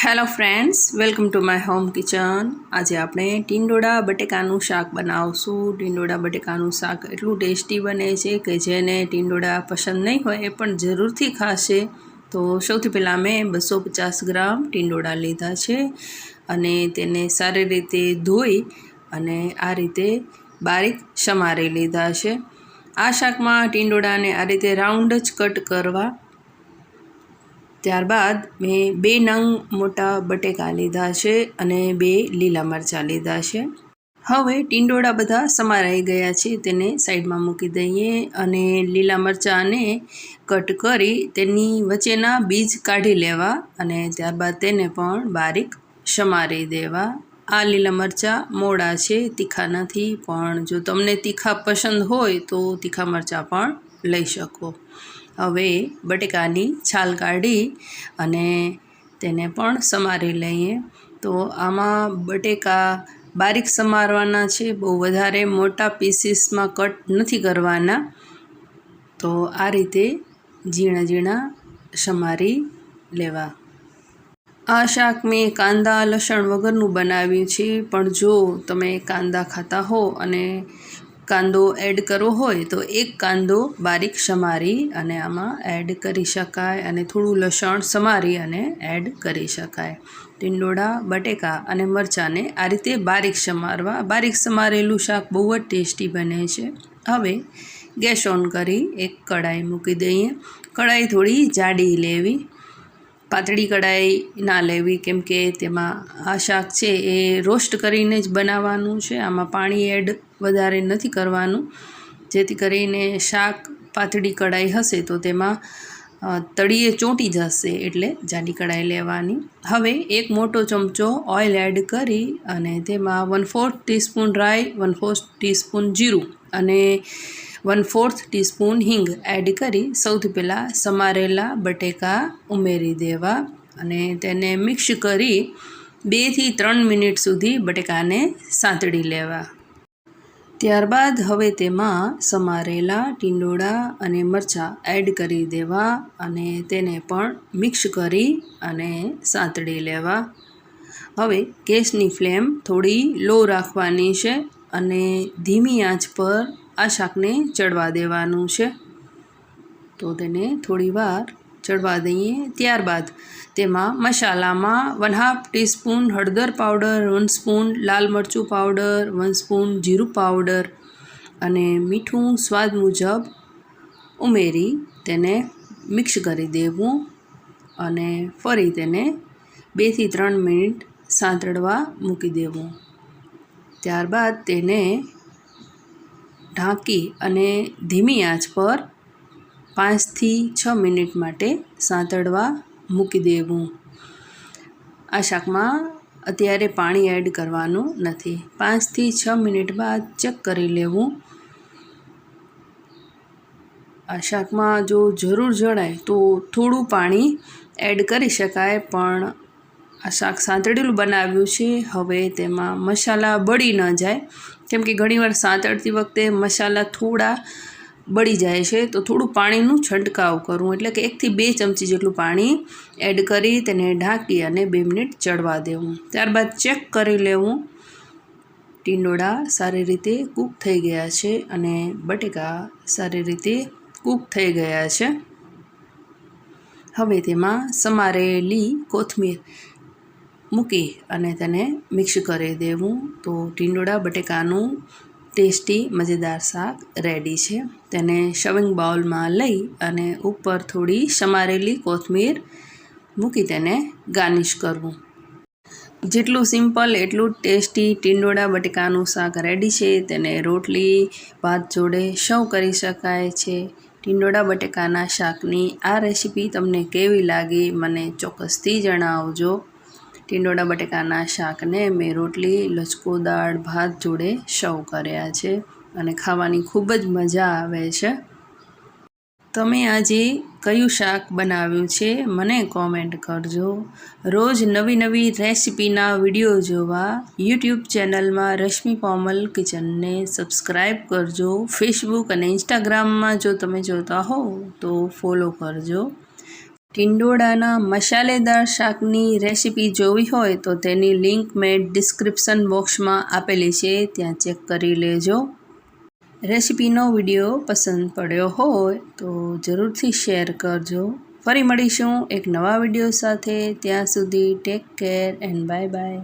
Hello friends welcome to my home kitchen આજે આપણે ટીંડોળા બટેકાનું શાક બનાવશું. ટીંડોળા બટેકાનું શાક એટલું ટેસ્ટી બને છે કે જેને ટીંડોળા પસંદ નહીં હોય એ પણ જરૂરથી ખાશે. તો સૌથી પહેલાં મેં બસો પચાસ ગ્રામ ટીંડોળા લીધા છે અને તેને સારી રીતે ધોઈ અને આ રીતે બારીક સમારી લીધા છે. આ શાકમાં ટીંડોળાને આ રીતે રાઉન્ડ જ કટ કરવા ત્યારબાદ મેં બે નંગ મોટા બટેકા લીધા છે અને બે લીલા મરચાં લીધા છે. હવે ટીંડોળા બધા સમારાઈ ગયા છે, તેને સાઈડમાં મૂકી દઈએ અને લીલા મરચાંને કટ કરી તેની વચ્ચેના બીજ કાઢી લેવા અને ત્યારબાદ તેને પણ બારીક સમારી દેવા. આ લીલા મરચાં મોડા છે, તીખા નથી, પણ જો તમને તીખા પસંદ હોય તો તીખા મરચાં પણ લઈ શકો. હવે બટેકાની છાલ કાઢી અને તેને પણ સમારી લઈએ. તો આમાં બટેકા બારીક સમારવાના છે, બહુ વધારે મોટા પીસીસમાં કટ નથી કરવાના. તો આ રીતે ઝીણા ઝીણા સમારી લેવા. આ શાક મેં કાંદા, લસણ વગરનું બનાવ્યું છે, પણ જો તમે કાંદા ખાતા હો અને કાંદો એડ કરવો હોય તો એક કાંદો બારીક સમારી અને આમાં એડ કરી શકાય અને થોડું લસણ સમારી અને એડ કરી શકાય. ટીંડોળા, બટેકા અને મરચાંને આ રીતે બારીક સમારવા. બારીક સમારેલું શાક બહુ જ ટેસ્ટી બને છે. હવે ગેસ ઓન કરી એક કઢાઈ મૂકી દઈએ. કઢાઈ થોડી જાડી લેવી. પાતળી કઢાઈ ના લેવી કેમ કે તેમાં આ શાક છે એ રોસ્ટ કરીને જ બનાવવાનું છે. આમાં પાણી એડ વધારે નથી કરવાનું. જેથી કરીને શાક પાતળી કઢાઈ હશે તો તેમાં તળીએ ચોંટી જશે એટલે જાડી કઢાઈ લેવાની. હવે એક મોટો ચમચો ઓઇલ એડ કરી અને તેમાં વન ફોર્થ ટીસ્પૂન રાઈ, વન ફોર્થ ટીસ્પૂન જીરું અને વન ફોર્થ ટીસ્પૂન હિંગ એડ કરી સૌથી પહેલાં સમારેલા બટેકા ઉમેરી દેવા અને તેને મિક્સ કરી બેથી ત્રણ મિનિટ સુધી બટેકાને સાંતળી લેવા. ત્યારબાદ હવે તેમાં સમારેલા ટીંડોળા અને મરચાં એડ કરી દેવા અને તેને પણ મિક્સ કરી અને સાંતળી લેવા. હવે ગેસની ફ્લેમ થોડી લો રાખવાની છે અને ધીમી આંચ પર આ શાકને ચડવા દેવાનું છે. તો તેને થોડીવાર ચડવા દઈએ ત્યારબાદ તેમાં મસાલામાં વન હાફ ટીસ્પૂન હળદર પાવડર વન સ્પૂન લાલ મરચું પાવડર વન સ્પૂન જીરું પાવડર અને મીઠું સ્વાદ મુજબ ઉમેરી તેને મિક્સ કરી દેવું અને ફરી તેને બેથી ત્રણ મિનિટ સાંતળવા મૂકી દેવું. ત્યારબાદ તેને ઢાંકી અને ધીમી આંચ પર પાંચથી છ મિનિટ માટે સાંતળવા મૂકી દેવું. આ શાકમાં અત્યારે પાણી એડ કરવાનું નથી. પાંચથી છ મિનિટ બાદ ચેક કરી લેવું. આ શાકમાં જો જરૂર જણાય તો થોડું પાણી એડ કરી શકાય, પણ આ શાક સાંતળેલું બનાવ્યું છે. હવે તેમાં મસાલા બળી ન જાય. કેમ કે ઘણીવાર સાંતળતી વખતે મસાલા થોડા બળી જાય છે. તો થોડું પાણીનું છંટકાવ કરવું એટલે કે એકથી બે ચમચી જેટલું પાણી એડ કરી તેને ઢાંકી અને બે મિનિટ ચડવા દેવું. ત્યારબાદ ચેક કરી લેવું. ટીંડોળા સારી રીતે કૂક થઈ ગયા છે અને બટેકા સારી રીતે કૂક થઈ ગયા છે. હવે તેમાં સમારેલી કોથમીર મૂકી અને તેને મિક્સ કરી દેવું. તો ટીંડોળા, બટેકાનું ટેસ્ટી, મજેદાર શાક રેડી છે. તેને શવિંગ બાઉલમાં લઈ અને ઉપર થોડી સમારેલી કોથમીર મૂકી તેને ગાર્નિશ કરવું. જેટલું સિમ્પલ, એટલું ટેસ્ટી ટીંડોળા, બટેકાનું શાક રેડી છે. તેને રોટલી, ભાત જોડે સર્વ કરી શકાય છે. ટીંડોળા, બટેકાના શાકની આ રેસીપી તમને કેવી લાગી, મને ચોક્કસથી જણાવજો. ટીંડોળા બટેકાના શાકને મેં રોટલી, લચકો દાળ, ભાત જોડે સર્વ કર્યા છે અને ખાવાની ખૂબ જ મજા આવે છે. તમે આજે કયું શાક બનાવ્યું છે મને કોમેન્ટ કરજો. રોજ નવી નવી રેસિપીના વીડિયો જોવા યુટ્યુબ ચેનલમાં રશ્મિ પોમલ કિચનને સબસ્ક્રાઈબ કરજો. ફેસબુક અને ઇન્સ્ટાગ્રામમાં જો તમે જોતા હો તો ફોલો કરજો. ટિંડોળાના મસાલેદાર શાકની રેસીપી જોવી હોય તો તેની લિંક મેં ડિસ્ક્રિપ્શન બોક્સમાં આપેલી છે, ત્યાં ચેક કરી લેજો. રેસીપીનો વીડિયો પસંદ પડ્યો હોય તો જરૂરથી શેર કરજો. ફરી મળીશું એક નવા વીડિયો સાથે. ત્યાં સુધી take care and bye bye.